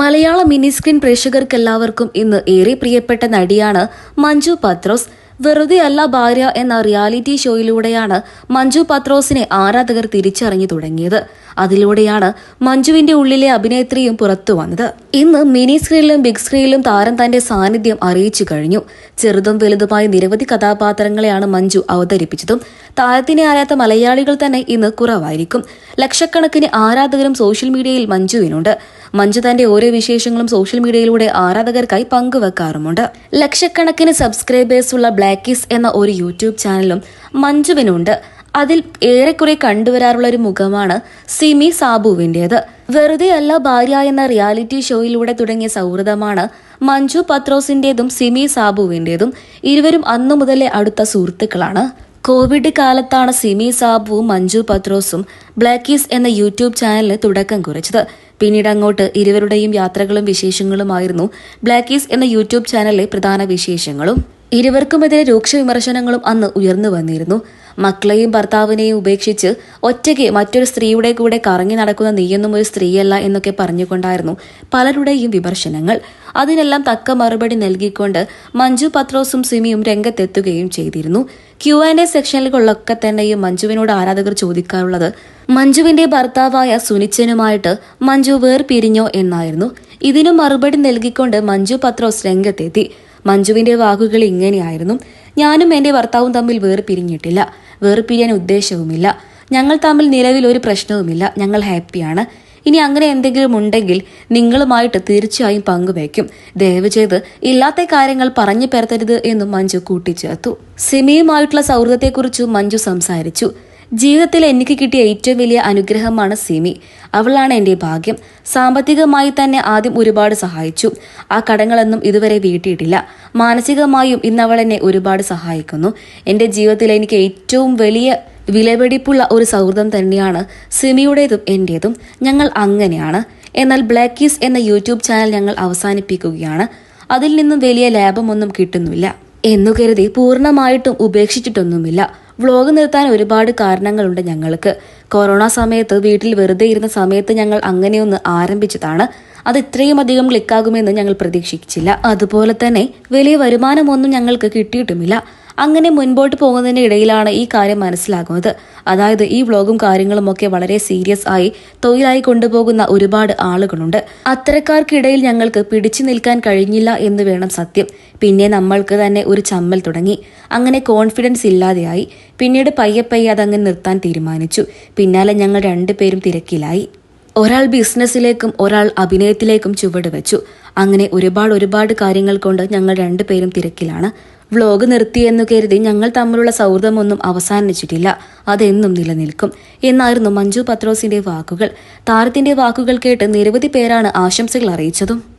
മലയാള mini screen പ്രേക്ഷകർക്കെല്ലാവർക്കും ഇന്ന് ഏറെ പ്രിയപ്പെട്ട നടിയാണ് മഞ്ജു പത്രോസ്. വെറുതെ അല്ല ഭാര്യ എന്ന റിയാലിറ്റി ഷോയിലൂടെയാണ് മഞ്ജു പത്രോസിനെ ആരാധകർ തിരിച്ചറിഞ്ഞു തുടങ്ങിയത്. അതിലൂടെയാണ് മഞ്ജുവിന്റെ ഉള്ളിലെ അഭിനേത്രിയും പുറത്തു വന്നത്. ഇന്ന് മിനി സ്ക്രീനിലും ബിഗ് സ്ക്രീനിലും താരം തന്റെ സാന്നിധ്യം അറിയിച്ചു കഴിഞ്ഞു. ചെറുതും വലുതുമായ നിരവധി കഥാപാത്രങ്ങളെയാണ് മഞ്ജു അവതരിപ്പിച്ചതും. താരത്തിനെ അറിയാത്ത മലയാളികൾ തന്നെ ഇന്ന് കുറവായിരിക്കും. ലക്ഷക്കണക്കിന് ആരാധകരും സോഷ്യൽ മീഡിയയിൽ മഞ്ജുവിനുണ്ട്. മഞ്ജു തന്റെ ഓരോ വിശേഷങ്ങളും സോഷ്യൽ മീഡിയയിലൂടെ ആരാധകർക്കായി പങ്കുവെക്കാറുമുണ്ട്. ലക്ഷക്കണക്കിന് സബ്സ്ക്രൈബേഴ്സ് ഉള്ള ബ്ലാക്കീസ് എന്ന ഒരു യൂട്യൂബ് ചാനലും മഞ്ജുവിനുണ്ട്. അതിൽ ഏറെക്കുറെ കണ്ടുവരാറുള്ള ഒരു മുഖമാണ് സിമി സാബുവിന്റേത്. വെറുതെ അല്ല ഭാര്യ എന്ന റിയാലിറ്റി ഷോയിലൂടെ തുടങ്ങിയ സൗഹൃദമാണ് മഞ്ജു പത്രോസിന്റെതും സിമി സാബുവിന്റെതും. ഇരുവരും അന്നു മുതലേ അടുത്ത സുഹൃത്തുക്കളാണ്. കോവിഡ് കാലത്താണ് സിമി സാബുവും മഞ്ജു പത്രോസും ബ്ലാക്കീസ് എന്ന യൂട്യൂബ് ചാനലിന് തുടക്കം കുറിച്ചത്. പിന്നീട് അങ്ങോട്ട് ഇരുവരുടെയും യാത്രകളും വിശേഷങ്ങളുമായിരുന്നു ബ്ലാക്കീസ് എന്ന യൂട്യൂബ് ചാനലിലെ പ്രധാന വിശേഷങ്ങളും. ഇരുവർക്കുമെതിരെ രൂക്ഷ വിമർശനങ്ങളും അന്ന് ഉയർന്നു വന്നിരുന്നു. മക്കളെയും ഭർത്താവിനെയും ഉപേക്ഷിച്ച് ഒറ്റയ്ക്ക് മറ്റൊരു സ്ത്രീയുടെ കൂടെ കറങ്ങി നടക്കുന്ന നീയൊന്നും ഒരു സ്ത്രീയല്ല എന്നൊക്കെ പറഞ്ഞുകൊണ്ടായിരുന്നു പലരുടെയും വിമർശനങ്ങൾ. അതിനെല്ലാം തക്ക മറുപടി നൽകിക്കൊണ്ട് മഞ്ജു പത്രോസും സിമിയും രംഗത്തെത്തുകയും ചെയ്തിരുന്നു. ക്യു ആൻഡ് എ സെക്ഷനുകളിലൊക്കെ തന്നെയും മഞ്ജുവിനോട് ആരാധകർ ചോദിക്കാറുള്ളത് മഞ്ജുവിന്റെ ഭർത്താവായ സുനിച്ചനുമായിട്ട് മഞ്ജു വേർപിരിഞ്ഞോ? എന്നായിരുന്നു. ഇതിനു മറുപടി നൽകിക്കൊണ്ട് മഞ്ജു പത്രോസ് രംഗത്തെത്തി. മഞ്ജുവിന്റെ വാക്കുകൾ ഇങ്ങനെയായിരുന്നു. ഞാനും എന്റെ ഭർത്താവും തമ്മിൽ വേർപിരിഞ്ഞിട്ടില്ല. വേർപിരിയാൻ ഉദ്ദേശവുമില്ല. ഞങ്ങൾ തമ്മിൽ നിലവിൽ ഒരു പ്രശ്നവുമില്ല. ഞങ്ങൾ ഹാപ്പിയാണ്. ഇനി അങ്ങനെ എന്തെങ്കിലും ഉണ്ടെങ്കിൽ നിങ്ങളുമായിട്ട് തീർച്ചയായും പങ്കുവയ്ക്കും. ദയവ് ചെയ്ത് ഇല്ലാത്ത കാര്യങ്ങൾ പറഞ്ഞു പെരത്തരുത് എന്നും മഞ്ജു കൂട്ടിച്ചേർത്തു. സിമിയുമായിട്ടുള്ള സൗഹൃദത്തെക്കുറിച്ചും മഞ്ജു സംസാരിച്ചു. ജീവിതത്തിൽ എനിക്ക് കിട്ടിയ ഏറ്റവും വലിയ അനുഗ്രഹമാണ് സിമി. അവളാണ് എന്റെ ഭാഗ്യം. സാമ്പത്തികമായി തന്നെ ആദ്യം ഒരുപാട് സഹായിച്ചു. ആ കടങ്ങളൊന്നും ഇതുവരെ വീട്ടിയിട്ടില്ല. മാനസികമായും ഇന്ന് അവൾ എന്നെ ഒരുപാട് സഹായിക്കുന്നു. എന്റെ ജീവിതത്തിൽ എനിക്ക് ഏറ്റവും വലിയ വിലപിടിപ്പുള്ള ഒരു സൗഹൃദം തന്നെയാണ് സിമിയുടേതും എന്റേതും ഞങ്ങൾ അങ്ങനെയാണ്. എന്നാൽ ബ്ലാക്ക് ബ്ലാക്കീസ് എന്ന യൂട്യൂബ് ചാനൽ ഞങ്ങൾ അവസാനിപ്പിക്കുകയാണ്. അതിൽ നിന്നും വലിയ ലാഭമൊന്നും കിട്ടുന്നില്ല. എന്നു കരുതി പൂർണമായിട്ടും ഉപേക്ഷിച്ചിട്ടൊന്നുമില്ല. വ്ളോഗ് നിർത്താൻ ഒരുപാട് കാരണങ്ങളുണ്ട് ഞങ്ങൾക്ക്. കൊറോണ സമയത്ത് വീട്ടിൽ വെറുതെ ഇരുന്ന സമയത്ത് ഞങ്ങൾ അങ്ങനെയൊന്ന് ആരംഭിച്ചതാണ്. അത് ഇത്രയും അധികം ക്ലിക്കാകുമെന്ന് ഞങ്ങൾ പ്രതീക്ഷിച്ചില്ല. അതുപോലെ തന്നെ വലിയ വരുമാനമൊന്നും ഞങ്ങൾക്ക് കിട്ടിയിട്ടുമില്ല. അങ്ങനെ മുൻപോട്ട് പോകുന്നതിന്റെ ഇടയിലാണ് ഈ കാര്യം മനസ്സിലാകുന്നത്. അതായത് ഈ വ്ളോഗും കാര്യങ്ങളും ഒക്കെ വളരെ സീരിയസ് ആയി തൊഴിലായി കൊണ്ടുപോകുന്ന ഒരുപാട് ആളുകളുണ്ട്. അത്തരക്കാർക്കിടയിൽ ഞങ്ങൾക്ക് പിടിച്ചു നിൽക്കാൻ കഴിഞ്ഞില്ല എന്ന് വേണം സത്യം. പിന്നെ നമ്മൾക്ക് തന്നെ ഒരു ചമ്മൽ തുടങ്ങി. അങ്ങനെ കോൺഫിഡൻസ് ഇല്ലാതെയായി. പിന്നീട് പയ്യെ പയ്യെ അതങ്ങ് നിർത്താൻ തീരുമാനിച്ചു. പിന്നാലെ ഞങ്ങൾ രണ്ടുപേരും തിരക്കിലായി. ഒരാൾ ബിസിനസ്സിലേക്കും ഒരാൾ അഭിനയത്തിലേക്കും ചുവട് വെച്ചു. അങ്ങനെ ഒരുപാട് ഒരുപാട് കാര്യങ്ങൾ കൊണ്ട് ഞങ്ങൾ രണ്ടുപേരും തിരക്കിലാണ്. വ്ലോഗ് നിർത്തിയെന്നു കരുതി ഞങ്ങൾ തമ്മിലുള്ള സൗഹൃദമൊന്നും അവസാനിച്ചിട്ടില്ല. അതെന്നും നിലനിൽക്കും. എന്നായിരുന്നു മഞ്ജു പത്രോസിന്റെ വാക്കുകൾ. താരത്തിന്റെ വാക്കുകൾ കേട്ട് നിരവധി പേരാണ് ആശംസകൾ അറിയിച്ചതും.